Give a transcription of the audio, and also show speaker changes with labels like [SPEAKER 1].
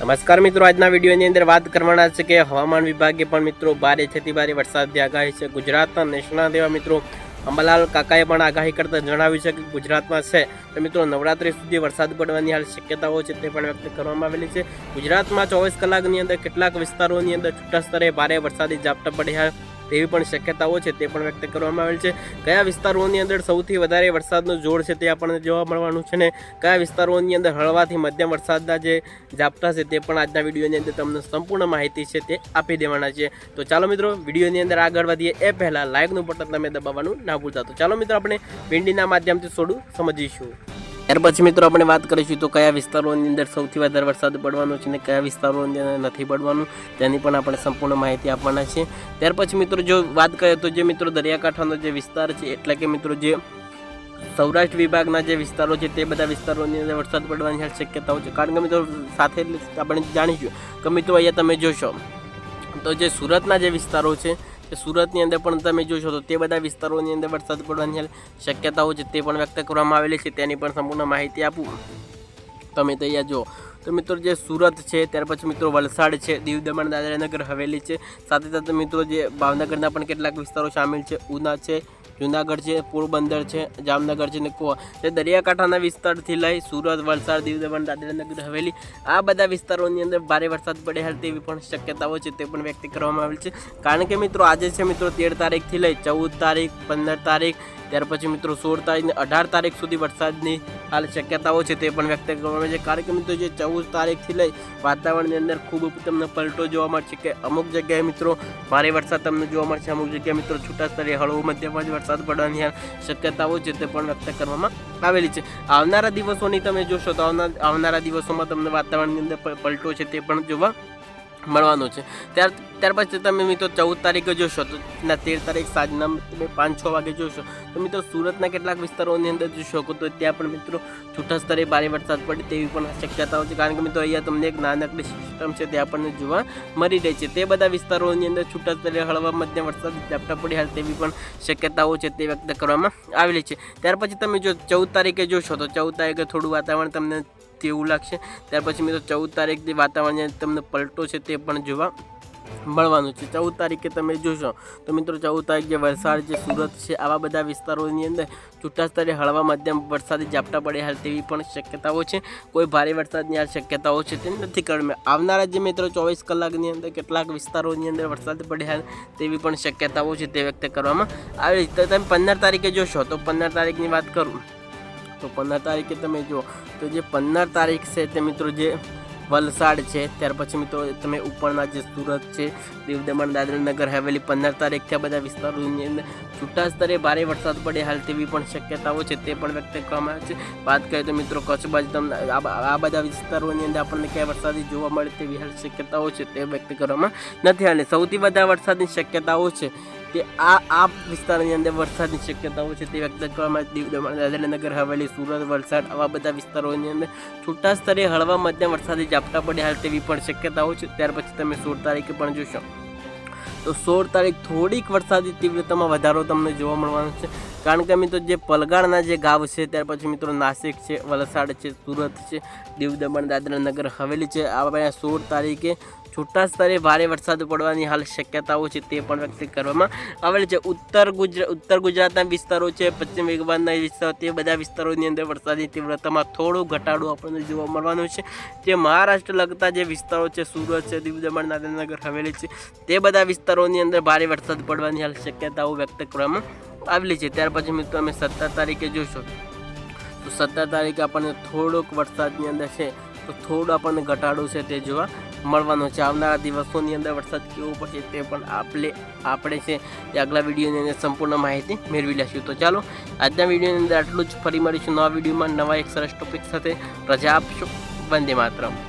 [SPEAKER 1] નમસ્કાર મિત્રો, આજના વિડીયોની અંદર વાત કરવાના છે કે હવામાન વિભાગે પણ મિત્રો ભારે છેથી ભારે વરસાદની આગાહી છે. ગુજરાતના નેશનલ એવા મિત્રો અંબાલાલ કાકાએ પણ આગાહી કરતા જણાવ્યું છે કે ગુજરાતમાં છે. તો મિત્રો, નવરાત્રી સુધી વરસાદ પડવાની હાલ શક્યતાઓ છે તે પણ વ્યક્ત કરવામાં આવેલી છે. ગુજરાતમાં ચોવીસ કલાકની અંદર કેટલાક વિસ્તારોની અંદર છૂટા સ્તરે ભારે વરસાદી ઝાપટા પડ્યા તેવી પણ શક્યતાઓ છે, તે પણ વ્યક્ત કરવામાં આવેલ છે. કયા વિસ્તારોની અંદર સૌથી વધારે વરસાદનો જોર છે તે આપણને જોવા મળવાનું છે ને? કયા વિસ્તારોની અંદર હળવાથી મધ્યમ વરસાદના જે ઝાપટા છે તે પણ આજના વિડીયોની અંદર તમને સંપૂર્ણ માહિતી છે તે આપી દેવાના છે. તો ચાલો મિત્રો, વિડીયોની અંદર આગળ વધીએ. એ પહેલાં લાઇકનું બટન તમે દબાવવાનું ના ભૂલતા. તો ચાલો મિત્રો, આપણે ભીંડીના માધ્યમથી થોડું સમજીશું. ત્યાર પછી મિત્રો આપણે વાત કરીશું તો કયા વિસ્તારોની અંદર સૌથી વધારે વરસાદ પડવાનો છે અને કયા વિસ્તારોની અંદર નથી પડવાનું, તેની પણ આપણે સંપૂર્ણ માહિતી આપવાના છે. ત્યાર પછી મિત્રો જો વાત કરીએ તો જે મિત્રો દરિયાકાંઠાનો જે વિસ્તાર છે, એટલે કે મિત્રો જે સૌરાષ્ટ્ર વિભાગના જે વિસ્તારો છે, તે બધા વિસ્તારોની અંદર વરસાદ પડવાની શક્યતાઓ છે. કારણ કે મિત્રો સાથે આપણે જાણીશું કે મિત્રો અહીંયા તમે જોશો તો જે સુરતના જે વિસ્તારો છે સુરતની અંદર પણ તમે જોશો તો તે બધા વિસ્તારોની અંદર વરસાદ પડવાની શક્યતાઓ છે તે પણ વ્યક્ત કરવામાં આવેલી છે. તેની પણ સંપૂર્ણ માહિતી આપું. તમે તૈયાર જુઓ તો મિત્રો જે સુરત છે, ત્યાર પછી મિત્રો વલસાડ છે, દીવ દમણ દાદરાનગર હવેલી છે. સાથે સાથે મિત્રો જે ભાવનગરના પણ કેટલાક વિસ્તારો સામેલ છે. ઉના છે જુનાગઢ છે, પોરબંદર છે, જામનગર છે ને કોવા. તે દરિયાકાંઠાના વિસ્તારથી લઈ સુરત, વલસાડ દીવ દમણ દાદરાનગર હવેલી, આ બધા વિસ્તારોની અંદર ભારે વરસાદ પડે હાલ તેવી પણ શક્યતાઓ છે તે પણ વ્યક્ત કરવામાં આવેલ છે. કારણ કે મિત્રો, આજે છે મિત્રો તેર તારીખથી લઈ ચૌદ તારીખ, પંદર તારીખ ત્યાર પછી મિત્રો સોળ તારીખને અઢાર તારીખ સુધી વરસાદની હાલ શક્યતાઓ છે તે પણ વ્યક્ત કરવામાં આવે છે. કારણ કે મિત્રો જે ચૌદ તારીખથી લઈ વાતાવરણની અંદર ખૂબ તમને પલટો જોવા મળશે કે અમુક જગ્યાએ મિત્રો ભારે વરસાદ તમને જોવા મળશે. અમુક જગ્યાએ મિત્રો છૂટા સ્તરે હળવો મધ્યમાં જ વરસાદ પડવાની શક્યતાઓ છે તે પણ વ્યક્ત કરવામાં આવેલી છે. આવનારા દિવસોની તમે જોશો તો આવનાર આવનારા દિવસોમાં તમને વાતાવરણની અંદર પલટો છે તે પણ જોવા મળવાનો છે. ત્યાર ત્યાર પછી તમે મિત્રો ચૌદ તારીખે જોશો, તો તેર તારીખ સાંજના તમે પાંચ, છ વાગે જોશો. તો મિત્રો સુરતના કેટલાક વિસ્તારોની અંદર જોઈ શકો તો ત્યાં પણ મિત્રો છૂટા સ્તરે ભારે વરસાદ પડે તેવી પણ શક્યતાઓ છે. કારણ કે મિત્રો અહીંયા તમને એક નાનકડી સિસ્ટમ છે તે આપણને જોવા મળી રહી છે. તે બધા વિસ્તારોની અંદર છૂટા સ્તરે હળવા મધ્યમ વરસાદ, ઝાપટા પડી હાલ તેવી પણ શક્યતાઓ છે તે વ્યક્ત કરવામાં આવેલી છે. ત્યાર પછી તમે જો ચૌદ તારીખે જોશો, તો ચૌદ તારીખે થોડું વાતાવરણ તમને તેવું લાગશે. ત્યાર પછી મિત્રો ચૌદ તારીખથી વાતાવરણની તમને પલટો છે તે પણ જોવા મળવાનું છે. ચૌદ તારીખે તમે જોશો તો મિત્રો ચૌદ તારીખ જે વલસાડ છે સુરત છે આવા બધા વિસ્તારોની અંદર છૂટા સ્તરે હળવા મધ્યમ વરસાદી ઝાપટા પડે હાલ તેવી પણ શક્યતાઓ છે. કોઈ ભારે વરસાદની હાલ શક્યતાઓ છે તે નથી કરવી આવનારા જે મિત્રો ચોવીસ કલાકની અંદર કેટલાક વિસ્તારોની અંદર વરસાદ પડે હાલ તેવી પણ શક્યતાઓ છે તે વ્યક્ત કરવામાં આવી. તો તમે પંદર તારીખે જોશો તો પંદર તારીખની વાત કરું. તો પંદર તારીખે તમે જુઓ. તો જે પંદર તારીખ છે તે મિત્રો જે વલસાડ છે, ત્યાર પછી મિત્રો તમે ઉપરના જે સુરત છે દીવ દમણ દાદરાનગર, હવેલી પંદર તારીખથી આ બધા વિસ્તારોની અંદર છૂટા સ્તરે ભારે વરસાદ પડે. હાલ તેવી પણ શક્યતાઓ છે તે પણ વ્યક્ત કરવામાં આવે છે. વાત કરીએ તો મિત્રો કચ્છ બાજુ તમને આ બધા વિસ્તારોની અંદર આપણને ક્યાંય વરસાદી જોવા મળે તેવી હાલ શક્યતાઓ છે તે વ્યક્ત કરવામાં નથી. અને સૌથી વધારે વરસાદની શક્યતાઓ છે તે આ આ વિસ્તારની અંદર વરસાદની શક્યતાઓ છે તે વ્યક્ત કરવામાં દીવ દમણ દાદરાનગર હવેલી, સુરત, વલસાડ આવા બધા વિસ્તારોની અંદર છૂટા સ્તરે હળવા મધ્યમ વરસાદી ઝાપટા પડે હાલ તેવી પણ શક્યતાઓ છે. ત્યાર પછી તમે સોળ તારીખે પણ જોશો. તો સોળ તારીખ થોડીક વરસાદી તીવ્રતામાં વધારો તમને જોવા મળવાનો છે. કારણ કે મિત્રો જે પલગાડના જે ગાવ છે, ત્યાર પછી મિત્રો નાસિક છે, વલસાડ છે, સુરત છે, દીવ દમણ દાદરાનગર હવેલી છે. આ સોળ તારીખે છૂટા સ્તરે ભારે વરસાદ પડવાની હાલ શક્યતાઓ છે તે પણ વ્યક્ત કરવામાં આવેલ છે. ઉત્તર ગુજરાત ઉત્તર ગુજરાતના વિસ્તારો છે, પશ્ચિમ વિભાગના વિસ્તારો, તે બધા વિસ્તારોની અંદર વરસાદની તીવ્રતામાં થોડો ઘટાડો આપણને જોવા મળવાનો છે. જે મહારાષ્ટ્ર લગતા જે વિસ્તારો છે, સુરત છે, દીવ દમણ દાદરાનગર હવેલી છે, તે બધા વિસ્તારોની અંદર ભારે વરસાદ પડવાની હાલ શક્યતાઓ વ્યક્ત કરવામાં આવેલી છે. ત્યાર પછી મિત્રો અમે સત્તર તારીખે જોઈશું. તો સત્તર તારીખે આપણને થોડોક વરસાદની અંદર છે, તો થોડો આપણને ઘટાડો છે તે જોવા મળવાનો છે. આવનારા દિવસોની અંદર વરસાદ કેવો પડશે તે પણ આપણે આપણે છે એ આગલા વિડીયોની અંદર સંપૂર્ણ માહિતી મેળવી લઈશું તો ચાલો, આજના વિડીયોની અંદર આટલું જ. ફરી મળીશું નવા વિડીયોમાં નવા એક સરસ ટોપિક સાથે. રજા આપશો. વંદે માતરમ.